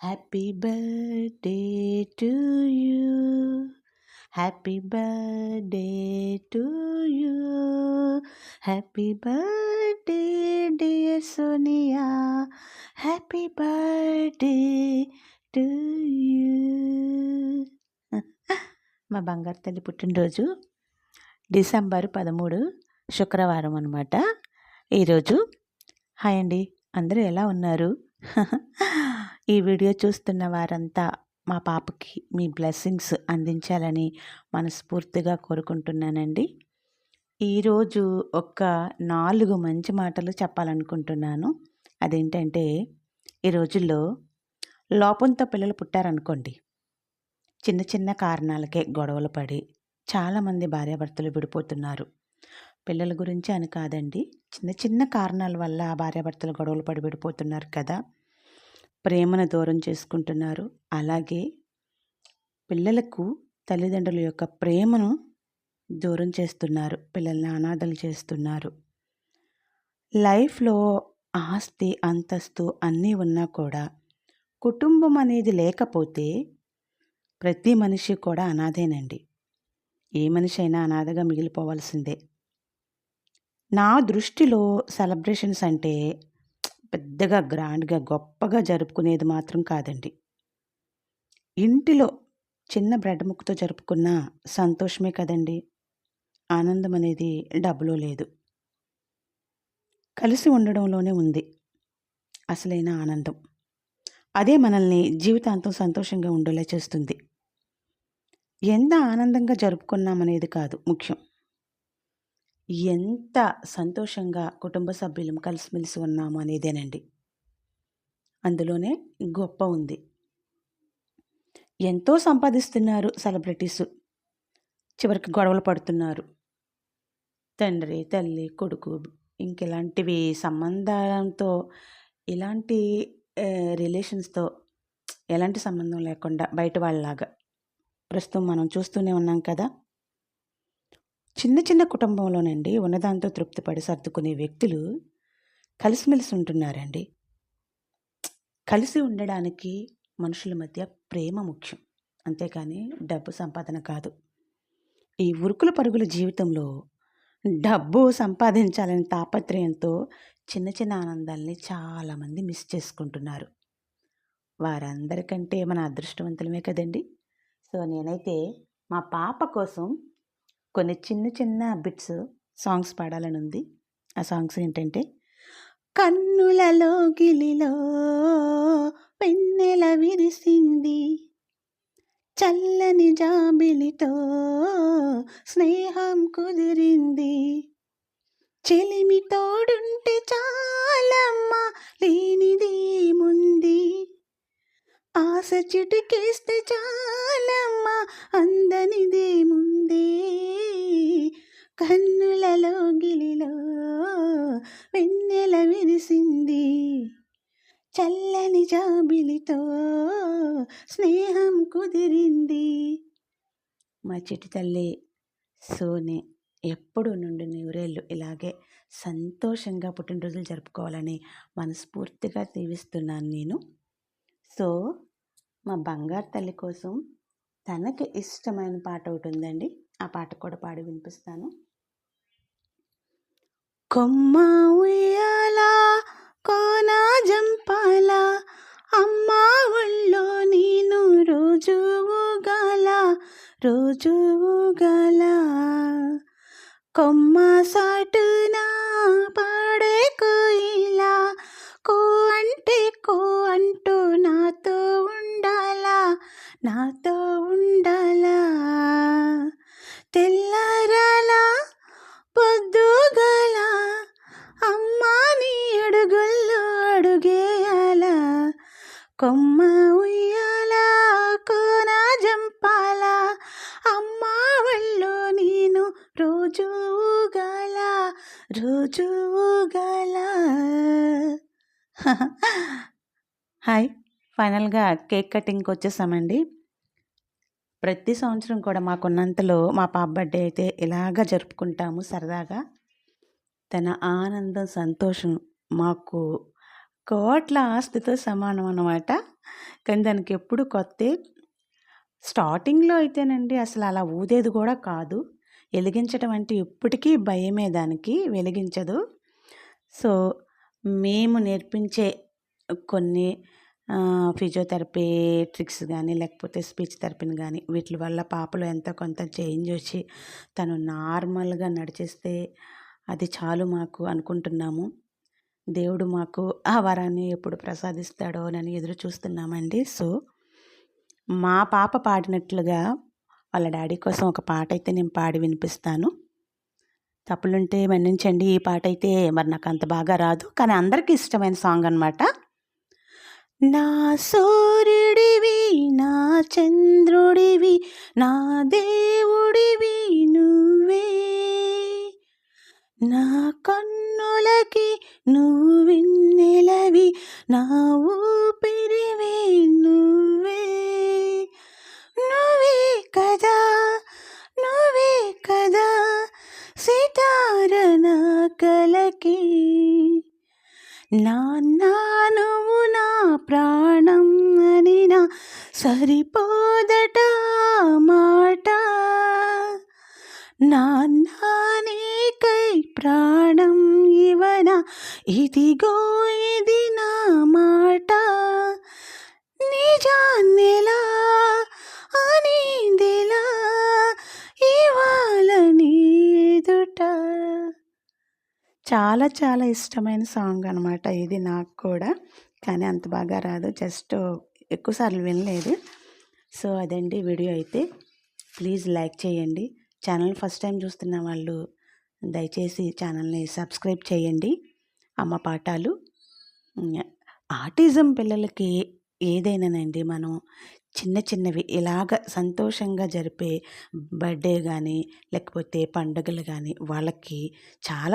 Happy birthday to you happy birthday to you happy birthday dear Sonia happy birthday to you మా బంగారు తల్లి పుట్టినరోజు December పదమూడు శుక్రవారం అనమాట ఈరోజు హాయ్ అండి. అందరూ ఎలా ఉన్నారు? ఈ వీడియో చూస్తున్న వారంతా మా పాపకి మీ బ్లెస్సింగ్స్ అందించాలని మనస్ఫూర్తిగా కోరుకుంటున్నానండి. ఈరోజు ఒక నాలుగు మంచి మాటలు చెప్పాలనుకుంటున్నాను. అదేంటంటే ఈ రోజుల్లో లోపంతో పిల్లలు పుట్టారనుకోండి. చిన్న చిన్న కారణాలకే గొడవలు పడి చాలామంది భార్యాభర్తలు విడిపోతున్నారు. పిల్లల గురించి అని కాదండి చిన్న చిన్న కారణాల వల్ల భార్యాభర్తలు గొడవలు పడి విడిపోతున్నారు కదా. ప్రేమను దూరం చేసుకుంటున్నారు. అలాగే పిల్లలకు తల్లిదండ్రుల యొక్క ప్రేమను దూరం చేస్తున్నారు. పిల్లల్ని అనాథలు చేస్తున్నారు. లైఫ్లో ఆస్తి అంతస్తు అన్నీ ఉన్నా కూడా కుటుంబం అనేది లేకపోతే ప్రతి మనిషి కూడా అనాథేనండి. ఏ మనిషి అయినా అనాథగా మిగిలిపోవాల్సిందే. నా దృష్టిలో సెలబ్రేషన్స్ అంటే పెద్దగా గ్రాండ్గా గొప్పగా జరుపుకునేది మాత్రం కాదండి. ఇంటిలో చిన్న బ్రెడ్ ముక్కతో జరుపుకున్న సంతోషమే కదండి. ఆనందం అనేది డబ్బులో లేదు. కలిసి ఉండడంలోనే ఉంది అసలైన ఆనందం. అదే మనల్ని జీవితాంతం సంతోషంగా ఉండేలా చేస్తుంది. ఎంత ఆనందంగా జరుపుకున్నామనేది కాదు ముఖ్యం. ఎంత సంతోషంగా కుటుంబ సభ్యులం కలిసిమెలిసి ఉన్నాము అనేదేనండి. అందులోనే గొప్ప ఉంది. ఎంతో సంపాదిస్తున్నారు సెలబ్రిటీస్. చివరికి గొడవలు పడుతున్నారు. తండ్రి తల్లి కొడుకు ఇంకెలాంటివి సంబంధాలతో ఇలాంటి రిలేషన్స్తో ఎలాంటి సంబంధం లేకుండా బయట వాళ్ళలాగా ప్రస్తుతం మనం చూస్తూనే ఉన్నాం కదా. చిన్న చిన్న కుటుంబంలోనండి ఉన్నదాంతో తృప్తిపడి సర్దుకునే వ్యక్తులు కలిసిమెలిసి ఉంటున్నారండి. కలిసి ఉండడానికి మనుషుల మధ్య ప్రేమ ముఖ్యం. అంతేకాని డబ్బు సంపాదన కాదు. ఈ ఉరుకుల పరుగుల జీవితంలో డబ్బు సంపాదించాలని తాపత్రయంతో చిన్న చిన్న ఆనందాల్ని చాలామంది మిస్ చేసుకుంటున్నారు. వారందరికంటే మన అదృష్టవంతులమే కదండి. సో నేనైతే మా పాప కోసం కొన్ని చిన్న చిన్న బిట్స్ సాంగ్స్ పాడాలని ఉంది. ఆ సాంగ్స్ ఏంటంటే కన్నులలో గిలిలో పెన్నెల విరిసింది చల్లని జాబిలితో స్నేహం కుదిరింది. చెలిమి తోడుంటే చాలమ్మ లేనిది ముంది ఆశ చిటికేస్తే చాలమ్మ అందనిదే నీతో స్నేహం కుదిరింది. మా చెట్టు తల్లి సోనే ఎప్పుడు నుండి నూరేళ్ళు ఇలాగే సంతోషంగా పుట్టినరోజులు జరుపుకోవాలని మనస్ఫూర్తిగా దీవిస్తున్నాను నేను. సో మా బంగారు తల్లి కోసం తనకి ఇష్టమైన పాట ఒకటి ఉందండి. ఆ పాట కూడా పాడి వినిపిస్తాను. కొమ్మ ఉయ్యాల కోనా జంపాల అమ్మా ఒళ్ళో నేను రోజువు గల రోజువు గల కొమ్మ సాటున పాడే కోయిలా కో అంటే కో అంటూ నాతో ఉండాలా నాతో కొమ్మ ఉయ్యాల కోన జంపాల అమ్మా ఒళ్ళో నేను రోజు ఊగల రోజు ఊగల. హాయ్ ఫైనల్గా కేక్ కటింగ్కి వచ్చేసామండి. ప్రతి సంవత్సరం కూడా మాకున్నంతలో మా పాప బర్త్డే అయితే ఇలాగ జరుపుకుంటాము సరదాగా తన ఆనందం సంతోషం మాకు కోట్ల ఆస్తితో సమానం అన్నమాట కానీ దానికి ఎప్పుడు కొత్తే. స్టార్టింగ్‌లో అయితేనండి అసలు అలా ఊదేది కూడా కాదు. వెలిగించడం అంటే ఇప్పటికీ భయమే దానికి వెలిగించదు. సో, మేము నేర్పించే కొన్ని ఫిజియోథెరపీ ట్రిక్స్ కానీ లేకపోతే స్పీచ్ థెరపీని కానీ వీటి వల్ల పాపలో ఎంతో కొంత చేంజ్ వచ్చి తను నార్మల్‌గా నడిచేస్తే అది చాలు మాకు అనుకుంటున్నాము. దేవుడు మాకు ఆ వరాన్ని ఎప్పుడు ప్రసాదిస్తాడోనని ఎదురు చూస్తున్నామండి. సో, మా పాప పాడినట్లుగా వాళ్ళ డాడీ కోసం ఒక పాటైతే నేను పాడి వినిపిస్తాను. తప్పులుంటే మన్నించండి. ఈ పాటైతే మరి నాకు అంత బాగా రాదు. కానీ అందరికీ ఇష్టమైన సాంగ్ అనమాట. నా సూర్యుడివి, నా చంద్రుడివి, నా దేవుడివి నువ్వు నా కన్నులకి నువ్వు విన్నెలవి నా ఊపిరివే నువ్వే. నువ్వే కదా, నువ్వే కదా సితార నా కలకి. నాన్నా నువ్వు నా ప్రాణం అనినా సరిపోదట మాట. నాన్నా నీ ప్రాణం ఇవనా ఇదిగో ఇది నా మాట. నిజాన్నెలా అనేదెలా ఇవాళ నీ ఎదుట. చాలా చాలా ఇష్టమైన సాంగ్ అనమాట ఇది నాకు కూడా. కానీ అంత బాగా రాదు. జస్ట్ ఎక్కువ సార్లు వినలేదు. సో, అదండి వీడియో అయితే. ప్లీజ్ లైక్ చేయండి. ఛానల్ ఫస్ట్ టైం చూస్తున్న వాళ్ళు దయచేసి ఛానల్‌ని సబ్స్క్రైబ్ చేయండి. అమ్మ పాఠాలు. ఆటిజం పిల్లలకి ఏదైనానండి మనం చిన్న చిన్నవి ఇలాగ సంతోషంగా జరిపే బర్త్‌డే కానీ లేకపోతే పండుగలు కానీ వాళ్ళకి చాలా